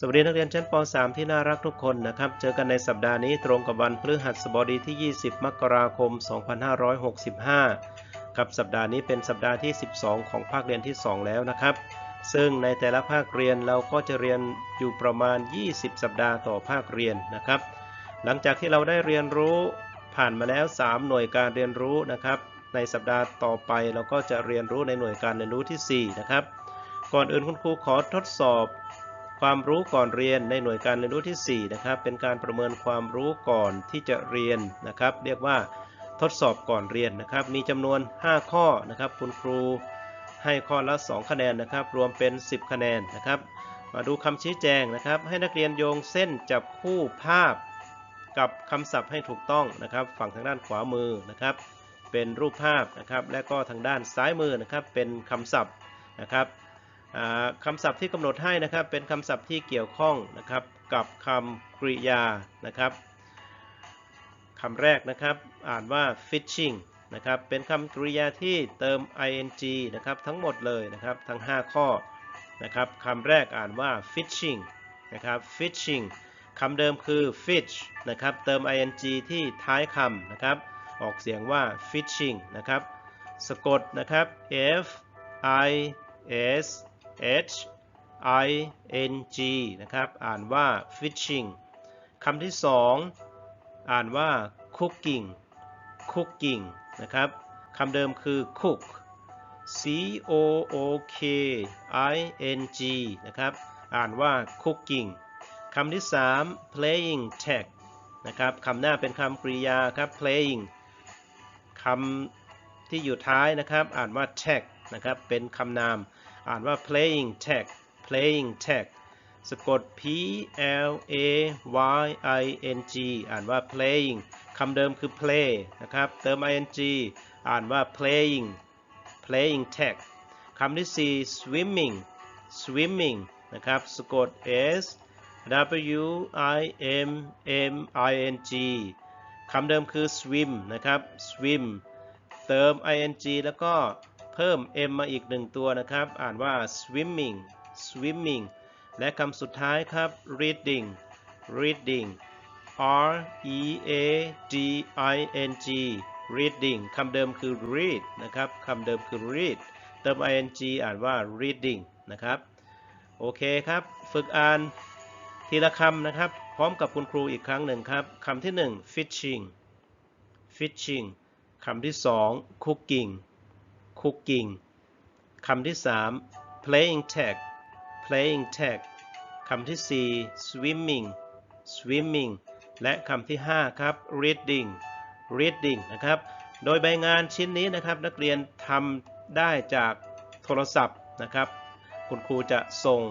สวัสดีนักเรียนชั้นป .3 ที่น่ารักทุกคนนะครับ เจอกันในสัปดาห์นี้ตรงกับวันพฤหัสบดีที่ 20 มกราคม 2565กับสัปดาห์นี้เป็นสัปดาห์ที่ 12 ของภาคเรียนที่ 2 แล้วนะครับ ซึ่งในแต่ละภาคเรียนเราก็จะเรียนอยู่ประมาณ 20 สัปดาห์ต่อภาคเรียนนะครับ หลังจากที่เราได้เรียนรู้ผ่านมาแล้ว 3 หน่วยการเรียนรู้นะครับ ในสัปดาห์ต่อไปเราก็จะเรียนรู้ในหน่วยการเรียนรู้ที่ 4 นะครับ ก่อนอื่นคุณครูขอทดสอบ ความรู้ก่อนเรียนในหน่วยการเรียนรู้ที่ 4 นะครับ เป็นการประเมินความรู้ก่อนที่จะเรียนนะครับ เรียกว่าทดสอบก่อนเรียนนะครับ มีจำนวน 5 ข้อนะครับ คุณครูให้ข้อละ 2 คะแนนนะครับ รวมเป็น 10 คะแนนนะครับ มาดูคำชี้แจงนะครับ ให้นักเรียนโยงเส้นจับคู่ภาพ กับคำศัพท์ให้ถูกต้องนะครับ ฝั่งทางด้านขวามือนะครับ เป็นรูปภาพนะครับ และก็ทางด้านซ้ายมือนะครับ เป็นคำศัพท์นะครับ คำศัพท์ที่กำหนดให้นะครับเป็นคำศัพท์ที่เกี่ยวข้องนะครับกับคำกริยานะครับคำแรกนะครับอ่านว่า fishing นะครับเป็นคำกริยาที่เติม ing นะครับทั้งหมดเลยนะครับทั้ง 5 ข้อนะครับคำแรกอ่านว่า fishing นะครับ fishing คำเดิมคือ fish นะครับเติม ing ที่ท้ายคำนะครับออกเสียงว่า fishing นะครับสะกดนะครับ f i s h i n g นะครับ อ่านว่า fishing คำที่สองอ่านว่า cooking cooking นะครับคำเดิมคือ cook c o o k i n g นะครับ อ่านว่า cooking คำที่สาม playing tag นะครับคำหน้าเป็นคำกริยาครับ playing คำที่อยู่ท้ายนะครับ อ่านว่า tag นะครับ เป็นคำนาม อ่านว่า playing tag playing tag สะกด p l a y i n g อ่านว่า playing คำเดิมคือ play นะครับ เติม ing อ่านว่า playing playing tag คำที่ 4 swimming swimming นะครับสะกด s w i m m i n g คำเดิมคือ swim นะครับ swim เติม ing แล้วก็ พิ่ม m มาอีกหนึ่งตัวนะครับ อ่านว่า swimming swimming และคำสุดท้ายครับ reading reading r e a d i n g reading คำเดิมคือ read นะครับคำเดิมคือ read เติม ing อ่านว่า reading นะครับ โอเคครับ ฝึกอ่านทีละคำนะครับ พร้อมกับคุณครูอีกครั้งหนึ่งครับคำที่ 1 fishing fishing คำที่ 2 cooking cooking คำที่ 3 playing tag playing tag คำที่ 4 swimming swimming และคำที่ 5 ครับ reading reading นะครับ โดยใบงานชิ้นนี้นะครับ นักเรียนทำได้จากโทรศัพท์นะครับ คุณครูจะส่ง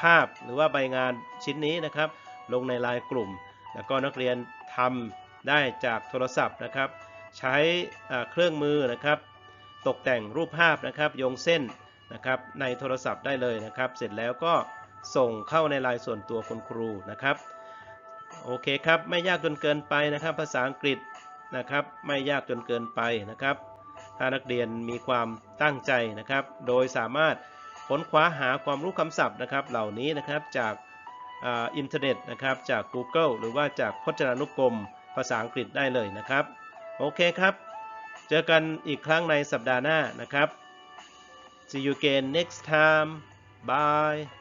ภาพหรือว่าใบงานชิ้นนี้นะครับ ลงในไลน์กลุ่ม แล้วก็นักเรียนทำได้จากโทรศัพท์นะครับ ใช้เครื่องมือนะครับ ตกแต่งรูปภาพนะครับโยงเส้นนะครับในโทรศัพท์ได้เลยนะครับ เสร็จแล้วก็ส่งเข้าในลน์ส่วนตัวคุณครูนะครับโอเคครับไม่ยากจนเกินไปนะครับ ภาษาอังกฤษนะครับ ไม่ยากจนเกินไปนะครับ ถ้านักเรียนมีความตั้งใจนะครับ โดยสามารถค้นคว้าหาความรู้คำศัพท์นะครับ เหล่านี้นะครับจากอินเทอร์เน็ตนะครับจาก Google หรือว่าจากพจนานุกรมภาษาอังกฤษได้เลยนะครับ โอเคครับ เจอกันอีกครั้งในสัปดาห์หน้านะครับ See you again next time. Bye.